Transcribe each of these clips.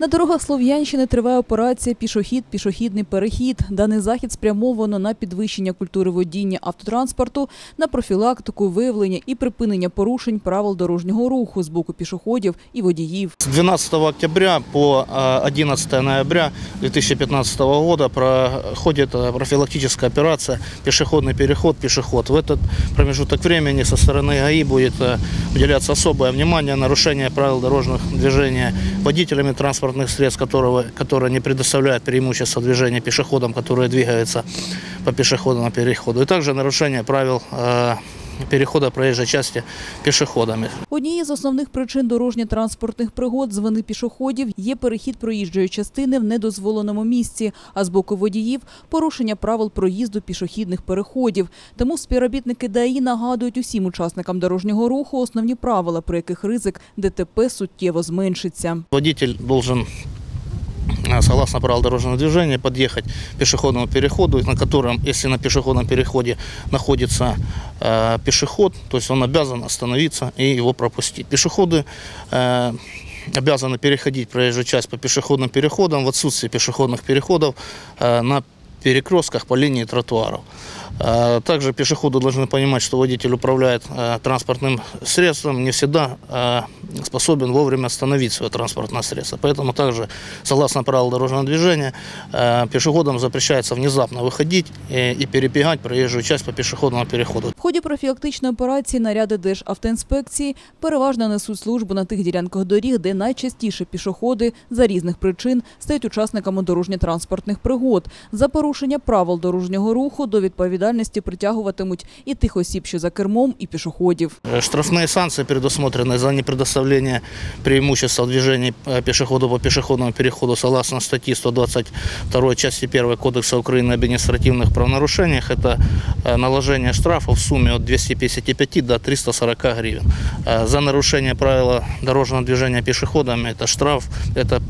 На дорогах Слов'янщини триває операція Пішохід, пішохідний перехід. Даний захід спрямовано на підвищення культури водіння автотранспорту, на профілактику, виявлення і припинення порушень правил дорожнього руху з боку пішоходів і водіїв. С 12 октября по э, 11 ноября 2015 года проходит э, профилактическая операция «Пешеходный переход, пешеход». В этот промежуток времени со стороны ГАИ будет э, уделяться особое внимание нарушение правил дорожного движения водителями транспортных средств, которого, которые не предоставляют преимущество движения пешеходам, которые двигаются по пешеходному переходу. И также нарушение правил э, перехода проезжей части пешеходами. Однією з основних причин дорожньо-транспортних пригод з вини пішоходів є перехід проїжджої частини в недозволеному місці, а з боку водіїв – порушення правил проїзду пішохідних переходів. Тому співробітники ДАІ нагадують усім учасникам дорожнього руху основні правила, при яких ризик ДТП суттєво зменшиться. Водитель должен э, согласно правил дорожного движения подъехать к пешеходному переходу, на котором, если на пешеходном переходе находится э, пешеход, то есть он обязан остановиться и его пропустить. Пешеходы э, обязаны переходить проезжую часть по пешеходным переходам в отсутствие пешеходных переходов э, на перекрестках по линии тротуаров. Э, Также пешеходы должны понимать, что водитель управляет э, транспортным средством, не всегда э, способен вовремя остановить свое транспортное средство. Поэтому также, согласно правилам дорожного движения, э, пешеходам запрещается внезапно выходить э, и перебегать проезжую часть по пешеходному переходу. В ході профілактичної операції наряди Державтоінспекції переважно несуть службу на тих ділянках доріг, де найчастіше пішоходи за різних причин стають учасниками дорожньо-транспортних пригод. За порушення правил дорожнього руху до відповідальності притягуватимуть і тих осіб, що за кермом, і пішоходів. Э, Штрафные санкции предусмотрены за непредоставление преимущества в движении э, пешеходу по пешеходному переходу согласно статьи 122 части 1 Кодекса Украины об административных правонарушениях. Это э, наложение штрафа в сумме от 255 до 340 гривен. Э, За нарушение правила дорожного движения пешеходами это штраф, это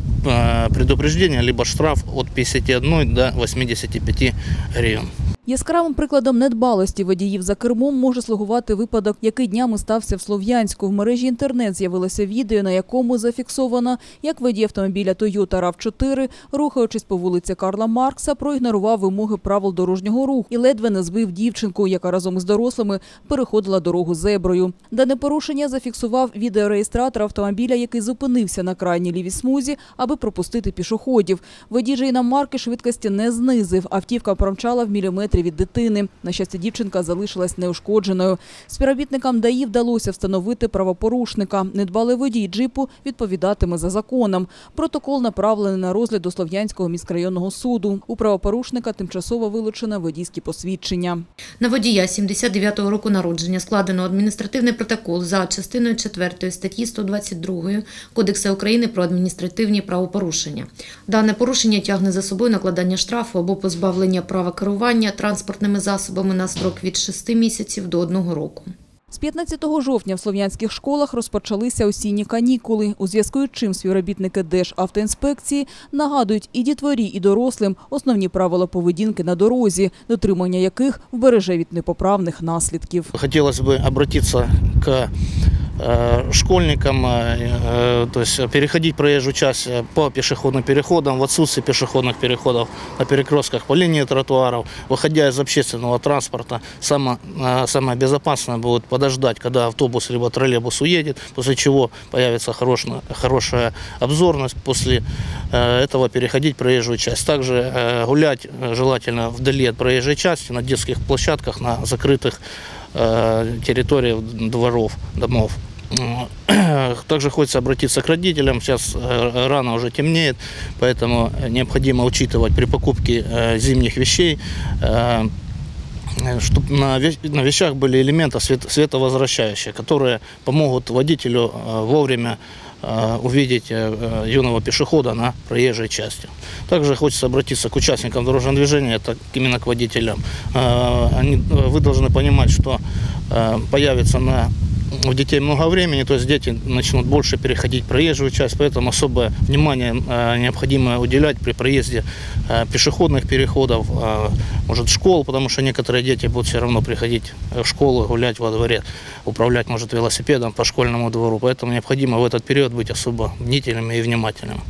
предупреждение, либо штраф от 51 до 85 гривен. Яскравим прикладом недбалості водіїв за кермом може слугувати випадок, який днями стався в Слов'янську. В мережі інтернет з'явилося відео, на якому зафіксовано, як водій автомобіля Toyota RAV4, рухаючись по вулиці Карла Маркса, проігнорував вимоги правил дорожнього руху і ледве не збив дівчинку, яка разом із дорослими переходила дорогу зеброю. Дане порушення зафіксував відеореєстратор автомобіля, який зупинився на крайній лівій смузі, аби пропустити пішоходів. Водій же іномарки швидкості не знизив. Автівка промчала в міліметрі від дитини. На щастя, дівчинка залишилась неушкодженою. Співробітникам ДАІ вдалося встановити правопорушника. Недбалий водій джипу відповідатиме за законом. Протокол направлений на розгляд до Слов'янського міськрайонного суду. У правопорушника тимчасово вилучено водійські посвідчення. На водія 79-го року народження складено адміністративний протокол за частиною 4 статті 122 Кодексу України про адміністративні правопорушення. Дане порушення тягне за собою накладання штрафу або позбавлення права керування транспортними засобами на строк від 6 місяців до 1 року. З 15 жовтня в слов'янських школах розпочалися осінні канікули, у зв'язку з чим співробітники Державтоінспекції нагадують і дітворі, і дорослим основні правила поведінки на дорозі, дотримання яких вбереже від непоправних наслідків. Хотелось бы обратиться к э, школьникам, э, э, то есть переходить проезжую часть э, по пешеходным переходам, в отсутствие пешеходных переходов на перекрестках по линии тротуаров, выходя из общественного транспорта, самое, э, самое безопасное будет подождать, когда автобус либо троллейбус уедет, после чего появится хорошая, хорошая обзорность, после э, этого переходить проезжую часть. Также э, гулять э, желательно вдали от проезжей части, на детских площадках, на закрытых э, территориях дворов, домов. Также хочется обратиться к родителям. Сейчас э, рано уже темнеет, поэтому необходимо учитывать при покупке э, зимних вещей, чтобы на ве- на вещах были элементы свет- световозвращающие, которые помогут водителю вовремя увидеть э, э, юного пешехода на проезжей части. Также хочется обратиться к участникам дорожного движения, это именно к водителям. Э, они- э, Вы должны понимать, что э, появится на у детей много времени, то есть дети начнут больше переходить проезжую часть, поэтому особое внимание э, необходимо уделять при проезде э, пешеходных переходов, э, может школ, потому что некоторые дети будут все равно приходить в школу, гулять во дворе, управлять может велосипедом по школьному двору, поэтому необходимо в этот период быть особо бдительными и внимательными.